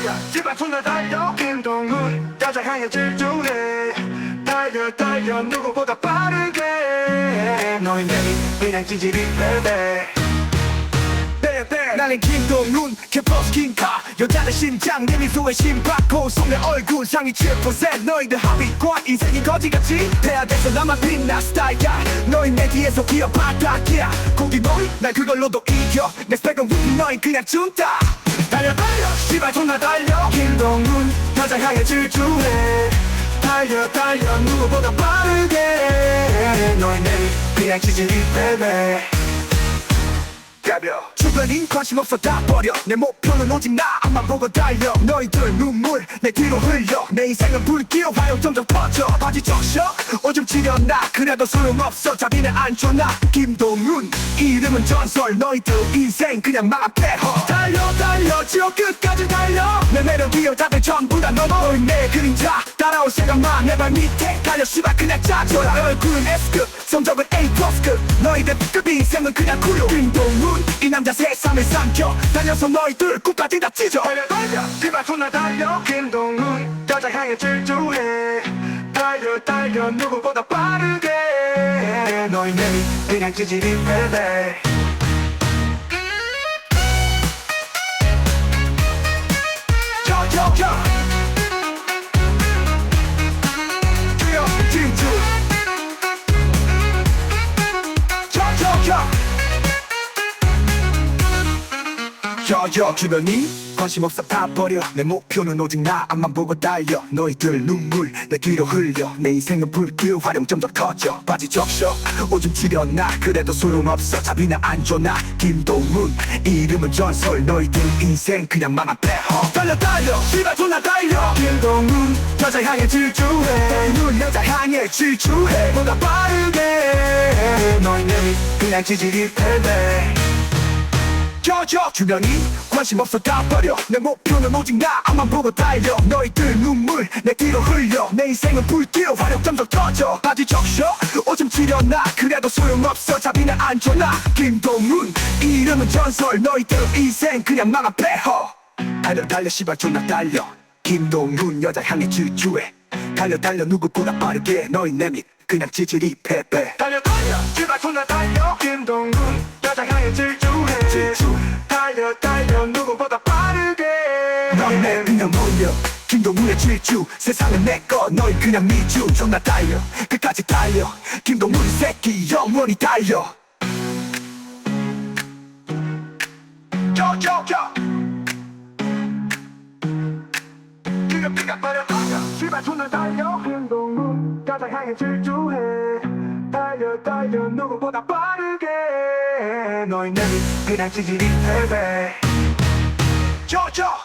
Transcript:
달려. 제발 손을 달려. 김동훈 여자 향해 질주해. 달려 달려. 누구보다 빠르게. 너의 내미 그냥 찌질이 베베 나는 김동훈 캠퍼스 킹카. 여자의 심장 내 미소에 심박고. 속내 얼굴 상위 7% 너희들 합의과 인생이 거지같이. 대학에서 나만 빛나 스타일이야. 너희 내 뒤에서 기어 바닥이야 고기 너희 날 그걸로도 이겨. 내 스펙은 위 너희 그냥 준다 달려 달려. 시발 존나 달려. 김동훈 여자 향해 질주해. 달려 달려. 누구보다 빠르게. 너희 내미 그냥 지질이 베베 가벼 주변인 관심 없어 다 버려. 내 목표는 오직 나 앞만 보고 달려. 너희들 눈물 내 뒤로 흘려. 내 인생은 불길로 화요 점점 퍼져. 바지 적셔. 오줌 지려나. 그래도 소용없어. 자비는 안 줘나. 김동훈 이름은 전설. 너희들 인생 그냥 망합해허. 달려 달려. 지옥 끝까지 달려. 내 매력 이 여자들 전부 다 넘어 내 그림자 따라올 생각만 내 발 밑에 달려 씨발 그냥 짜줘라. 얼굴은 S급 성적은 A 플러스급. 너희들 B급 인생은 그냥 구요 김동훈 이 남자 세상을 삼켜. 달려서 너희들 끝까지 다 찢어. 달려 달려. 씨발 존나 달려. 김동훈 여자 향해 질주해. 달려 달려. 누구보다 빠르게. 너희 내미 그냥 찌질이 베베 저저 주변이 관심 없어 다 버려. 내 목표는 오직 나 앞만 보고 달려. 너희들 눈물 내 뒤로 흘려. 내 인생은 불길 활용 좀더 커져. 바지 적셔. 오줌 지려나. 그래도 소용없어. 자비는 안 줘나. 김동훈 이름은 전설. 너희들 인생 그냥 망한 배허. 달려 달려. 씨발 존나 달려. 김동훈 여자 향해 질주해. 눈 여자 향해 질주해. 보다 빠르게. 너희 내미 그냥 지질이 패배 저저 주변이 관심 없어 다 버려. 내 목표는 오직 나 앞만 보고 달려. 너희들 눈물 내 뒤로 흘려. 내 인생은 불길로 화력 점점 터져. 바지 적셔. 오줌 지려나. 그래도 소용없어. 자비는 안 줘나 김동훈 이름은 전설. 너희들 인생 그냥 망한 배허. 달려 달려 씨발 존나 달려. 김동훈 여자 향해 질주해. 달려 달려 누구보다 빠르게. 너희 내밑 그냥 지질이 패배. 달려 달려 제발 존나 달려. 김동훈 질주 달려 달려 누구보다 빠르게. 너희 내 그냥 몰려. 김동훈의 질주. 세상은 내거. 너희 그냥 미주. 존나 달려. 끝까지 달려. 김동훈 새끼. 영원히 달려. 저저저 지금 네가 버려. 달려 씨발 존나 달려. 김동훈 여자 향해 질주해 달려 달려 누구보다 빠르게. 너희 내리 그냥 지지리 패배. 저저!